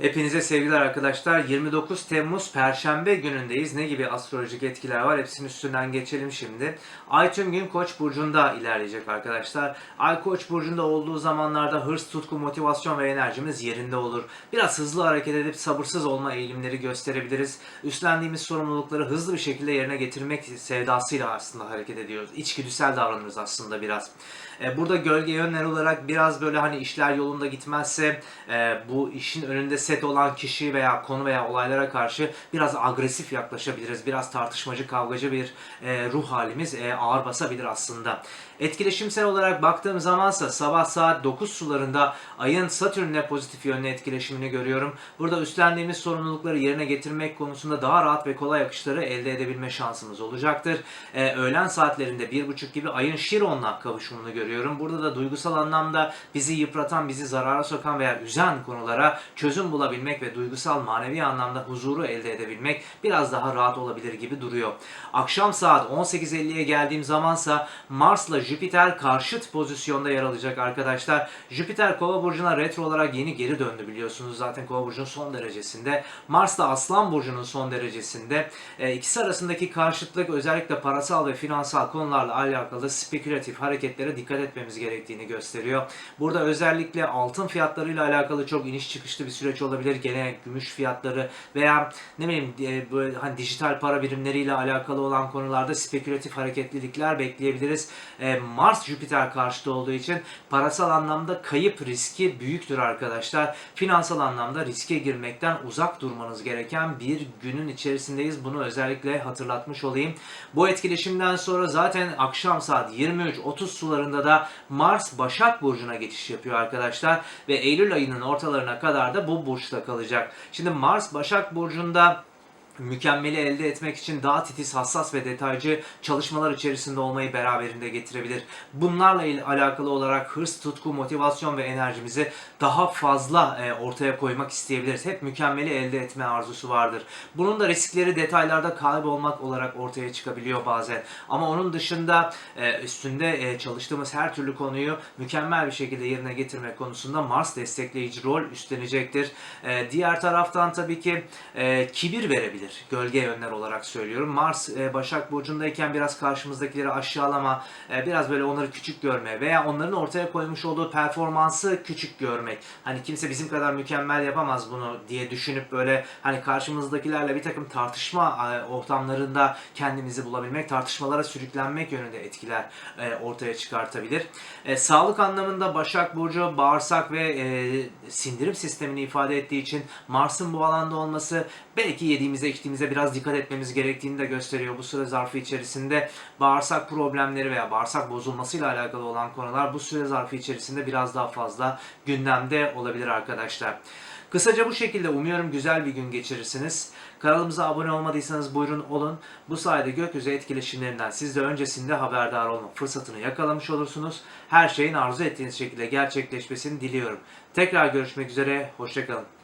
Hepinize sevgiler arkadaşlar. 29 Temmuz Perşembe günündeyiz. Ne gibi astrolojik etkiler var? Hepsinin üstünden geçelim şimdi. Ay tüm gün Koç burcunda ilerleyecek arkadaşlar. Ay Koç burcunda olduğu zamanlarda hırs, tutku, motivasyon ve enerjimiz yerinde olur. Biraz hızlı hareket edip sabırsız olma eğilimleri gösterebiliriz. Üstlendiğimiz sorumlulukları hızlı bir şekilde yerine getirmek sevdasıyla aslında hareket ediyoruz. İçgüdüsel davranırız aslında biraz. E, Burada gölge yönler olarak biraz böyle hani işler yolunda gitmezse e, bu işin önünde set olan kişi veya konu veya olaylara karşı biraz agresif yaklaşabiliriz. Biraz tartışmacı, kavgacı bir e, ruh halimiz e, ağır basabilir aslında. Etkileşimsel olarak baktığım zamansa sabah saat 9 sularında ayın Satürn'le pozitif yönlü etkileşimini görüyorum. Burada üstlendiğimiz sorumlulukları yerine getirmek konusunda daha rahat ve kolay akışları elde edebilme şansımız olacaktır. E, öğlen saatlerinde 1.30 gibi ayın Şiron'la kavuşumunu görüyorum. Burada da duygusal anlamda bizi yıpratan, bizi zarara sokan veya üzen konulara çözüm bulabilmek ve duygusal manevi anlamda huzuru elde edebilmek biraz daha rahat olabilir gibi duruyor. Akşam saat 18.50'ye geldiğim zamansa Mars'la Jüpiter karşıt pozisyonda yer alacak arkadaşlar. Jüpiter Kova burcuna retro olarak yeni geri döndü biliyorsunuz zaten Kova burcunun son derecesinde. Mars da Aslan burcunun son derecesinde. E, ikisi arasındaki karşıtlık özellikle parasal ve finansal konularla alakalı spekülatif hareketlere dikkat etmemiz gerektiğini gösteriyor. Burada özellikle altın fiyatlarıyla alakalı çok iniş çıkışlı bir süreç olabilir. Gene gümüş fiyatları veya ne bileyim e, böyle hani dijital para birimleriyle alakalı olan konularda spekülatif hareketlilikler bekleyebiliriz. E, Mars Jüpiter karşıtı olduğu için parasal anlamda kayıp riski büyüktür arkadaşlar. Finansal anlamda riske girmekten uzak durmanız gereken bir günün içerisindeyiz. Bunu özellikle hatırlatmış olayım. Bu etkileşimden sonra zaten akşam saat 23.30 sularında da Mars Başak Burcu'na geçiş yapıyor arkadaşlar. Ve Eylül ayının ortalarına kadar da bu burçta kalacak. Şimdi Mars Başak Burcu'nda mükemmeli elde etmek için daha titiz, hassas ve detaycı çalışmalar içerisinde olmayı beraberinde getirebilir. Bunlarla alakalı olarak hırs, tutku, motivasyon ve enerjimizi daha fazla e, ortaya koymak isteyebiliriz. Hep mükemmeli elde etme arzusu vardır. Bunun da riskleri detaylarda kaybolmak olarak ortaya çıkabiliyor bazen. Ama onun dışında e, üstünde e, çalıştığımız her türlü konuyu mükemmel bir şekilde yerine getirmek konusunda Mars destekleyici rol üstlenecektir. Diğer taraftan tabii ki kibir verebilir. Gölge yönler olarak söylüyorum. Mars e, Başak Burcu'ndayken biraz karşımızdakileri aşağılama, e, biraz böyle onları küçük görme veya onların ortaya koymuş olduğu performansı küçük görmek. Hani kimse bizim kadar mükemmel yapamaz bunu diye düşünüp böyle hani karşımızdakilerle bir takım tartışma e, ortamlarında kendimizi bulabilmek, tartışmalara sürüklenmek yönünde etkiler e, ortaya çıkartabilir. E, sağlık anlamında Başak Burcu bağırsak ve e, sindirim sistemini ifade ettiği için Mars'ın bu alanda olması belki yediğimize içtiğimize biraz dikkat etmemiz gerektiğini de gösteriyor. Bu süre zarfı içerisinde bağırsak problemleri veya bağırsak bozulmasıyla alakalı olan konular bu süre zarfı içerisinde biraz daha fazla gündemde olabilir arkadaşlar. Kısaca bu şekilde umuyorum güzel bir gün geçirirsiniz. Kanalımıza abone olmadıysanız buyurun olun. Bu sayede gökyüzü etkileşimlerinden siz de öncesinde haberdar olma fırsatını yakalamış olursunuz. Her şeyin arzu ettiğiniz şekilde gerçekleşmesini diliyorum. Tekrar görüşmek üzere, hoşçakalın.